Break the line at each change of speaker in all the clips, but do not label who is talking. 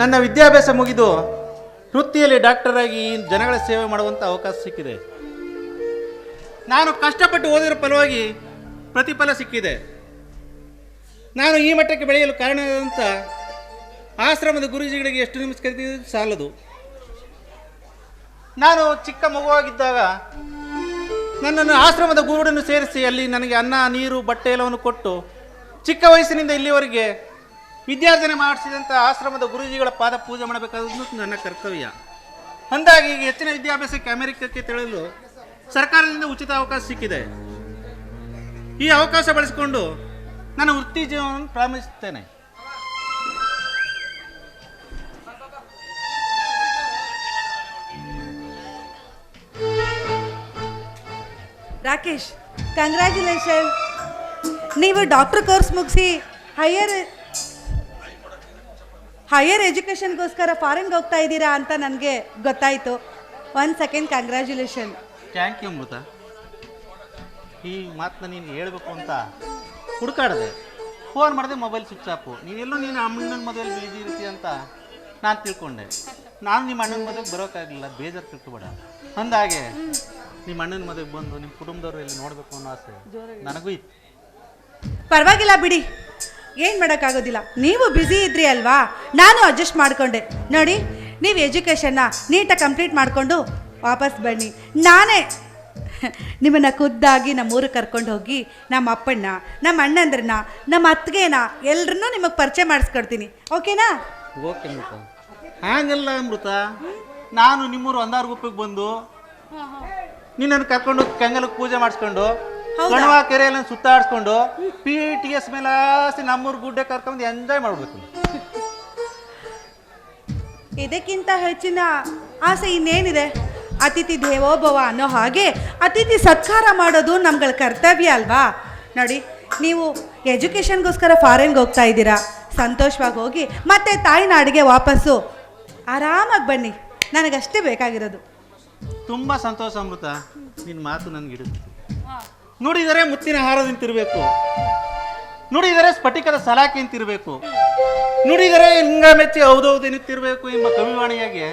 ನನ್ನ ವಿದ್ಯಾಭ್ಯಾಸ ಮುಗಿದು ವೃತ್ತಿಯಲ್ಲಿ ಡಾಕ್ಟರ್ ಆಗಿ ಜನಗಳ ಸೇವೆ ಮಾಡುವಂಥ ಅವಕಾಶ ಸಿಕ್ಕಿದೆ. ನಾನು ಕಷ್ಟಪಟ್ಟು ಓದಿರೋ ಫಲವಾಗಿ ಪ್ರತಿಫಲ ಸಿಕ್ಕಿದೆ. ನಾನು ಈ ಮಟ್ಟಕ್ಕೆ ಬೆಳೆಯಲು ಕಾರಣವಾದಂಥ ಆಶ್ರಮದ ಗುರುಜಿಗಳಿಗೆ ಎಷ್ಟು ನಿಮಿಷ ಕರೆದಿದ್ದು ಸಾಲದು. ನಾನು ಚಿಕ್ಕ ಮಗುವಾಗಿದ್ದಾಗ ನನ್ನನ್ನು ಆಶ್ರಮದ ಗುರುಡನ್ನು ಸೇರಿಸಿ ಅಲ್ಲಿ ನನಗೆ ಅನ್ನ, ನೀರು, ಬಟ್ಟೆ ಎಲ್ಲವನ್ನು ಕೊಟ್ಟು ಚಿಕ್ಕ ವಯಸ್ಸಿನಿಂದ ಇಲ್ಲಿವರೆಗೆ ವಿದ್ಯಾರ್ಜನೆ ಮಾಡಿಸಿದಂಥ ಆಶ್ರಮದ ಗುರೂಜಿಗಳ ಪಾದ ಪೂಜೆ ಮಾಡಬೇಕಾದದ್ದು ನನ್ನ ಕರ್ತವ್ಯ. ಅಂದಾಗಿ ಈಗ ಹೆಚ್ಚಿನ ವಿದ್ಯಾಭ್ಯಾಸಕ್ಕೆ ಅಮೆರಿಕಕ್ಕೆ ತೆರಳಲು ಸರ್ಕಾರದಿಂದ ಉಚಿತ ಅವಕಾಶ ಸಿಕ್ಕಿದೆ. ಈ ಅವಕಾಶ ಬಳಸಿಕೊಂಡು ನನ್ನ ವೃತ್ತಿ ಜೀವನವನ್ನು ಪ್ರಾರಂಭಿಸುತ್ತೇನೆ.
ರಾಕೇಶ್ ಕಂಗ್ರ್ಯಾಚುಲೇಷನ್ ನೀವು ಡಾಕ್ಟರ್ ಕೋರ್ಸ್ ಮುಗಿಸಿ ಹೈಯರ್ ಹೈಯರ್ ಎಜುಕೇಷನ್ಗೋಸ್ಕರ ಫಾರಿನ್ಗೆ ಹೋಗ್ತಾ ಇದ್ದೀರಾ ಅಂತ ನನಗೆ ಗೊತ್ತಾಯಿತು. One second congratulation
thank you ಮೃತ ಈ ಮಾತನ್ನ ನೀನು ಹೇಳಬೇಕು ಅಂತ ಹುಡುಕಾಡಿದೆ. ಫೋನ್ ಮಾಡಿದೆ ಮೊಬೈಲ್ ಸ್ವಿಚ್ ಆಫು ನೀನೆಲ್ಲೂ ನೀನು ಅಣ್ಣನ ಮದುವೆಯಲ್ಲಿ ಬಿಜಿ ಇರ್ತೀಯ ಅಂತ ನಾನು ತಿಳ್ಕೊಂಡೆ. ನಾನು ನಿಮ್ಮ ಅಣ್ಣನ ಮದುವೆಗೆ ಬರೋಕ್ಕಾಗಲಿಲ್ಲ ಬೇಜಾರು ತಿಳ್ಕೊಬೇಡ. ಅಂದಾಗೆ ನಿಮ್ಮ ಅಣ್ಣನ ಮದುವೆಗೆ ಬಂದು ನಿಮ್ಮ ಕುಟುಂಬದವರು ಇಲ್ಲಿ ನೋಡಬೇಕು ಅನ್ನೋ ಆಸೆ ನನಗೂ ಇತ್ತು.
ಪರವಾಗಿಲ್ಲ ಬಿಡಿ. ಏನು ಮಾಡೋಕ್ಕಾಗೋದಿಲ್ಲ. ನೀವು ಬ್ಯುಸಿ ಇದ್ರಿ ಅಲ್ವಾ? ನಾನು ಅಡ್ಜಸ್ಟ್ ಮಾಡಿಕೊಂಡೆ. ನೋಡಿ ನೀವು ಎಜುಕೇಷನ್ನ ನೀಟಾಗಿ ಕಂಪ್ಲೀಟ್ ಮಾಡಿಕೊಂಡು ವಾಪಸ್ ಬನ್ನಿ. ನಾನೇ ನಿಮ್ಮನ್ನು ಖುದ್ದಾಗಿ ನಮ್ಮ ಊರಿಗೆ ಕರ್ಕೊಂಡು ಹೋಗಿ ನಮ್ಮ ಅಪ್ಪಣ್ಣ ನಮ್ಮ ಅಣ್ಣಂದ್ರನ್ನ ನಮ್ಮ ಅತ್ತಿಗೆನ ಎಲ್ಲರನ್ನೂ ನಿಮಗೆ ಪರಿಚಯ ಮಾಡಿಸ್ಕೊಡ್ತೀನಿ. ಓಕೆನಾ?
ಓಕೆ ಅಮೃತ. ಹಾಗಲ್ಲ ಅಮೃತ? ನಾನು ನಿಮ್ಮೂರು ಒಂದಾರು ಗುಪ್ಪಿಗೆ ಬಂದು ನಿನ್ನನ್ನು ಕರ್ಕೊಂಡು ಕಂಗಲಕ್ಕೆ ಪೂಜೆ ಮಾಡಿಸ್ಕೊಂಡು? ಕಣವ ಕೆರೆಯಲ್ಲಿ ಸುತ್ತಾಡಿಸ್ಕೊಂಡು ಪಿ ಟಿ ಎಸ್ ಮೇಲೆ ಆಸ್ತಿ ನಮ್ಮೂರು ಗುಡ್ಡೆ ಕರ್ಕೊಂಡು ಎಂಜಾಯ್ ಮಾಡ್ಬೇಕು
ಇದಕ್ಕಿಂತ ಹೆಚ್ಚಿನ ಆಸೆ ಇನ್ನೇನಿದೆ? ಅತಿಥಿ ದೇವೋಭವ ಅನ್ನೋ ಹಾಗೆ ಅತಿಥಿ ಸತ್ಕಾರ ಮಾಡೋದು ನಮ್ಗಳ ಕರ್ತವ್ಯ ಅಲ್ವಾ? ನೋಡಿ ನೀವು ಎಜುಕೇಷನ್ಗೋಸ್ಕರ ಫಾರಿನ್ಗೆ ಹೋಗ್ತಾ ಇದ್ದೀರಾ. ಸಂತೋಷವಾಗಿ ಹೋಗಿ ಮತ್ತೆ ತಾಯ್ನಾಡಿಗೆ ವಾಪಸ್ಸು. ಆರಾಮಾಗಿ ಬನ್ನಿ. ನನಗಷ್ಟೇ ಬೇಕಾಗಿರೋದು.
ತುಂಬ ಸಂತೋಷ ಅಮೃತ. ನಿನ್ನ ಮಾತು ನನಗೆ ಹಿಡಿದು. ನುಡಿದರೆ ಮುತ್ತಿನ ಹಾರದಿಂತಿರಬೇಕು ನುಡಿದರೆ ಸ್ಫಟಿಕದ ಸಲಾಕೆ ಅಂತಿರಬೇಕು ನುಡಿದರೆ ಹಿಂಗ ಮೆಚ್ಚಿ ಹೌದೌದು ಎನ್ನುತ್ತಿರಬೇಕು ಎಂಬ ಕವಿವಾಣಿಯಾಗಿ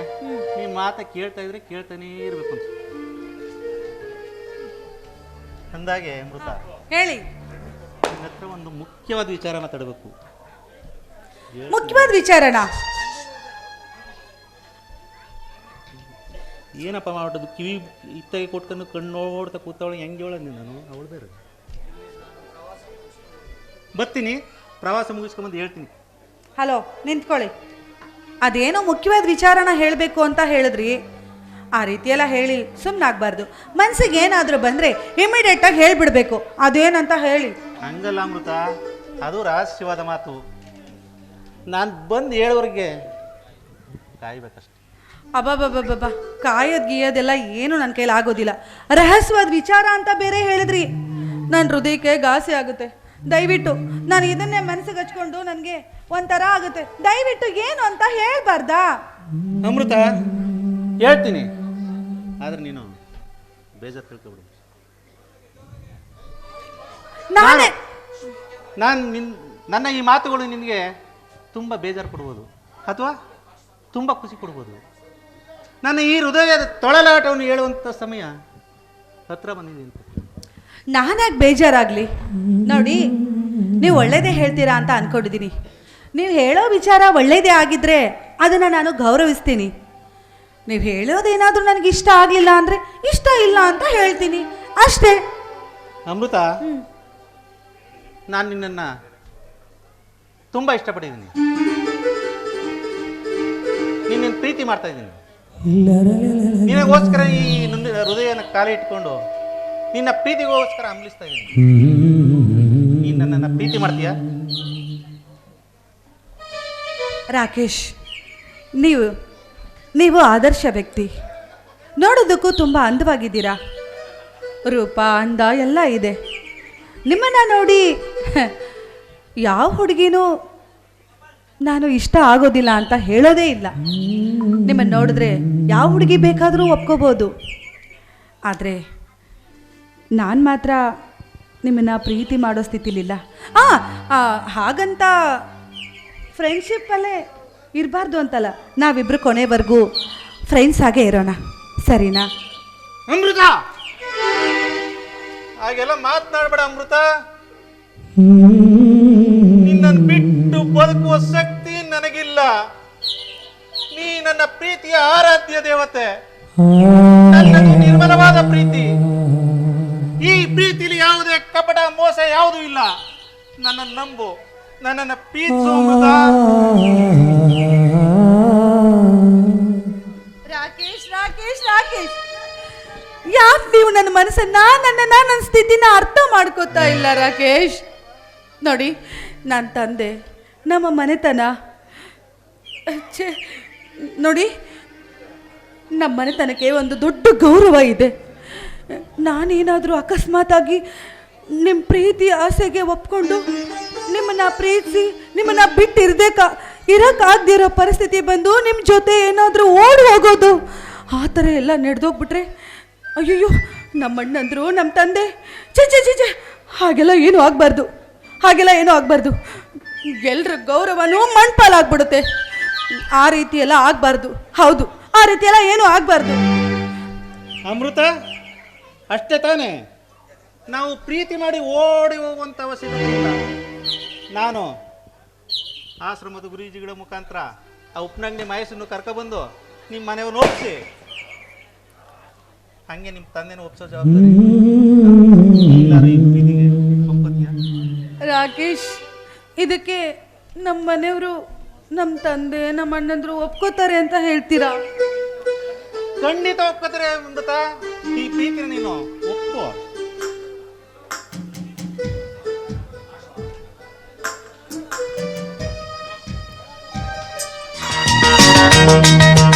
ನಿಮ್ಮ ಮಾತ ಕೇಳ್ತಾ ಇದ್ರೆ ಕೇಳ್ತಾನೇ ಇರಬೇಕು ಅಂತ. ಅಂದಾಗೆ ಮೃತ
ಹೇಳಿ.
ನಿನ್ನ ಹತ್ರ ಒಂದು ಮುಖ್ಯವಾದ ವಿಚಾರ ಮಾತಾಡಬೇಕು
ಮುಖ್ಯವಾದ ವಿಚಾರನ?
ಏನಪ್ಪ ಮಾಡೋದು ಕಿವಿ ಇತ್ತಾಗಿ ಕೊಟ್ಕೊಂಡು ಕಣ್ಣು ನೋಡ್ತಾ ಕೂತವಳು ಹೆಂಗೆ ಹೇಳ ನಾನು? ಅವಳು ಬೇರೆ ಬರ್ತೀನಿ ಪ್ರವಾಸ ಮುಗಿಸ್ಕೊಂಬಂದು ಹೇಳ್ತೀನಿ.
ಹಲೋ ನಿಂತ್ಕೊಳ್ಳಿ. ಅದೇನೋ ಮುಖ್ಯವಾದ ವಿಚಾರನ ಹೇಳಬೇಕು ಅಂತ ಹೇಳಿದ್ರಿ. ಆ ರೀತಿಯೆಲ್ಲ ಹೇಳಿ ಸುಮ್ಮನಾಗಬಾರ್ದು ಮನ್ಸಿಗೆ ಏನಾದರೂ ಬಂದರೆ ಇಮಿಡಿಯೇಟಾಗಿ ಹೇಳಿಬಿಡಬೇಕು. ಅದೇನಂತ ಹೇಳಿ.
ಹಂಗಲ್ಲ ಅಮೃತ ಅದು ರಹಸ್ಯವಾದ ಮಾತು. ನಾನು ಬಂದು ಹೇಳೋರಿಗೆ ಕಾಯ್ಬೇಕಷ್ಟೆ.
ಅಬ್ಬಬ್ಬಬ್ಬಬ್ಬ ಕಾಯೋದ್ ಗೀಯೋದೆಲ್ಲ ಏನು ನನ್ನ ಕೈಲಿ ಆಗೋದಿಲ್ಲ. ರಹಸ್ಯವಾದ ವಿಚಾರ ಅಂತ ಬೇರೆ ಹೇಳಿದ್ರಿ. ನನ್ನ ಹೃದಯಕ್ಕೆ ಗಾಸೆ ಆಗುತ್ತೆ. ದಯವಿಟ್ಟು ನಾನು ಇದನ್ನೇ ಮನಸ್ಸಿಗೆ ಹಚ್ಕೊಂಡು ನನಗೆ ಒಂಥರ ಆಗುತ್ತೆ. ದಯವಿಟ್ಟು ಏನು ಅಂತ ಹೇಳ್ಬಾರ್ದಾ?
ಅಮೃತ ಹೇಳ್ತೀನಿ. ಆದ್ರೆ ನೀನು ಬೇಜಾರು ತಿಳ್ಕೊಬಿಡು.
ನಾನೇ
ನಾನು ನಿನ್ ನನ್ನ ಈ ಮಾತುಗಳು ನಿನಗೆ ತುಂಬ ಬೇಜಾರು ಕೊಡ್ಬೋದು. ಅಥವಾ ತುಂಬ ಖುಷಿ ಕೊಡ್ಬೋದು. ನನ್ನ ಈ ಹೃದಯದ ತೊಳಲಾಟವನ್ನು ಹೇಳುವಂಥ ಸಮಯ ಹತ್ರ ಬಂದಿದೆ ಅಂತ.
ನಾನ್ಯಾಕೆ ಬೇಜಾರಾಗಲಿ. ನೋಡಿ ನೀವು ಒಳ್ಳೇದೇ ಹೇಳ್ತೀರಾ ಅಂತ ಅಂದ್ಕೊಂಡಿದ್ದೀನಿ ನೀವು ಹೇಳೋ ವಿಚಾರ ಒಳ್ಳೇದೇ ಆಗಿದ್ರೆ ಅದನ್ನು ನಾನು ಗೌರವಿಸ್ತೀನಿ. ನೀವು ಹೇಳೋದೇನಾದರೂ ನನಗೆ ಇಷ್ಟ ಆಗಲಿಲ್ಲ ಅಂದರೆ ಇಷ್ಟ ಇಲ್ಲ ಅಂತ ಹೇಳ್ತೀನಿ. ಅಷ್ಟೇ.
ಅಮೃತ ನಾನು ನಿನ್ನನ್ನು ತುಂಬ ಇಷ್ಟಪಟ್ಟಿದ್ದೀನಿ. ನಿನ್ನ ಪ್ರೀತಿ ಮಾಡ್ತಾ ಇದ್ದೀನಿ. ನಿನಗೋಸ್ಕರ ಈ ನನ್ನ ಹೃದಯನ ಕಾಲಿ ಇಟ್ಕೊಂಡು ನಿನ್ನ ಪ್ರೀತಿಗೋಸ್ಕರ ಹಂಬಲಿಸ್ತಾ ಇದ್ದೀನಿ. ನೀನು ನನ್ನನ್ನು ಪ್ರೀತಿ ಮಾಡ್ತೀಯಾ?
ರಾಕೇಶ್ ನೀವು ನೀವು ಆದರ್ಶ ವ್ಯಕ್ತಿ. ನೋಡೋದಕ್ಕೂ ತುಂಬ ಅಂದವಾಗಿದ್ದೀರಾ? ರೂಪ ಅಂದ ಎಲ್ಲ ಇದೆ. ನಿಮ್ಮನ್ನು ನೋಡಿ ಯಾವ ಹುಡುಗಿನೂ ನಾನು ಇಷ್ಟ ಆಗೋದಿಲ್ಲ ಅಂತ ಹೇಳೋದೇ ಇಲ್ಲ. ನಿಮ್ಮನ್ನು ನೋಡಿದ್ರೆ ಯಾವ ಹುಡುಗಿ ಬೇಕಾದರೂ ಒಪ್ಕೋಬೋದು. ಆದರೆ ನಾನು ಮಾತ್ರ ನಿಮ್ಮನ್ನು ಪ್ರೀತಿ ಮಾಡೋ ಸ್ಥಿತಿಲಿಲ್ಲ. ಹಾಂ ಹಾಗಂತ ಫ್ರೆಂಡ್ಶಿಪ್ಪಲ್ಲೇ ಇರಬಾರ್ದು ಅಂತಲ್ಲ. ನಾವಿಬ್ಬರು ಕೊನೆವರೆಗೂ ಫ್ರೆಂಡ್ಸ್ ಆಗೇ ಇರೋಣ. ಸರಿನಾ?
ಅಮೃತ! ಹಾಗೆಲ್ಲ ಮಾತನಾಡಬೇಡ ಅಮೃತ. ಬಿಟ್ಟು ಬದುಕುವ ಶಕ್ತಿ ನನಗಿಲ್ಲ. ನೀ ನನ್ನ ಪ್ರೀತಿಯ ಆರಾಧ್ಯ ದೇವತೆ. ನನ್ನದು ನಿರ್ಮಲವಾದ ಪ್ರೀತಿ. ಈ ಪ್ರೀತಿಲಿ ಯಾವುದೇ ಕಪಟ, ಮೋಸ ಯಾವುದೂ ಇಲ್ಲ. ನನ್ನ ನಂಬು. ನನ್ನನ್ನು ಪ್ರೀತಿಸು ಮೃತ
ರಾಕೇಶ್ ರಾಕೇಶ್ ರಾಕೇಶ್. ಯಾಕೆ ನೀವು ನನ್ನ ಮನಸ್ಸನ್ನ ನನ್ನನ್ನ ನನ್ನ ಸ್ಥಿತಿನ ಅರ್ಥ ಮಾಡ್ಕೋತಾ ಇಲ್ಲ, ರಾಕೇಶ್? ನೋಡಿ ನನ್ನ ತಂದೆ. ನಮ್ಮ ಮನೆತನ. ಛೇ, ನೋಡಿ, ನಮ್ಮ ಮನೆತನಕ್ಕೆ ಒಂದು ದೊಡ್ಡ ಗೌರವ ಇದೆ. ನಾನೇನಾದರೂ ಅಕಸ್ಮಾತಾಗಿ ನಿಮ್ಮ ಪ್ರೀತಿ ಆಸೆಗೆ ಒಪ್ಕೊಂಡು ನಿಮ್ಮನ್ನ ಪ್ರೀತಿಸಿ, ನಿಮ್ಮನ್ನ ಬಿಟ್ಟು ಇರ್ದೇಕ ಇರೋಕ್ಕಾಗ್ದಿರೋ ಪರಿಸ್ಥಿತಿ ಬಂದು ನಿಮ್ಮ ಜೊತೆ ಏನಾದರೂ ಓಡಿ ಹೋಗೋದು. ಆ ಥರ ಎಲ್ಲ ನಡೆದೋಗ್ಬಿಟ್ರೆ, ಅಯ್ಯಯ್ಯೋ ನಮ್ಮ ಅಣ್ಣಂದ್ರು ನಮ್ಮ ತಂದೆ ಚೆ ಚೆ ಹಾಗೆಲ್ಲ ಏನೂ ಆಗಬಾರ್ದು. ಹಾಗೆಲ್ಲ ಏನೂ ಆಗಬಾರ್ದು. ಎಲ್ರ ಗೌರವನೂ ಮಣ್ಪಾಲಾಗ್ಬಿಡುತ್ತೆ. ಆ ರೀತಿ ಎಲ್ಲ ಆಗಬಾರ್ದು. ಹೌದು ಆ ರೀತಿ ಎಲ್ಲ ಏನೂ ಆಗಬಾರ್ದು.
ಅಮೃತ ಅಷ್ಟೇ ತಾನೇ. ನಾವು ಪ್ರೀತಿ ಮಾಡಿ ಓಡಿ ಹೋಗುವಂತ ಅವಶ್ಯಕತೆ ಇಲ್ಲ. ನಾನು ಆಶ್ರಮದ ಗುರೂಜಿಗಳ ಮುಖಾಂತರ ಆ ಉಪನಂಗಡಿ ಮಹೇಶನ್ನು ಕರ್ಕೊಬಂದು ನಿಮ್ಮ ಮನೆಯವ್ರನ್ನ ಒಪ್ಸಿ. ಹಂಗೆ ನಿಮ್ಮ ತಂದೆನ ಒಪ್ಸೋ ಜವಾಬ್ದಾರಿ. ಎಲ್ಲರೂ ಈ ಪ್ರೀತಿಗೆ ಒಪ್ಕೊತೀಯಾ?
ರಾಕೇಶ್ ಇದಕ್ಕೆ ನಮ್ಮ ಮನೆಯವರು, ನಮ್ಮ ತಂದೆ, ನಮ್ಮ ಅಣ್ಣಂದ್ರು ಒಪ್ಕೋತಾರೆ ಅಂತ ಹೇಳ್ತೀರಾ?
ಖಂಡಿತ ಒಪ್ಕೋತಾರೆ ನೀನು ಒಪ್ಪು.
Thank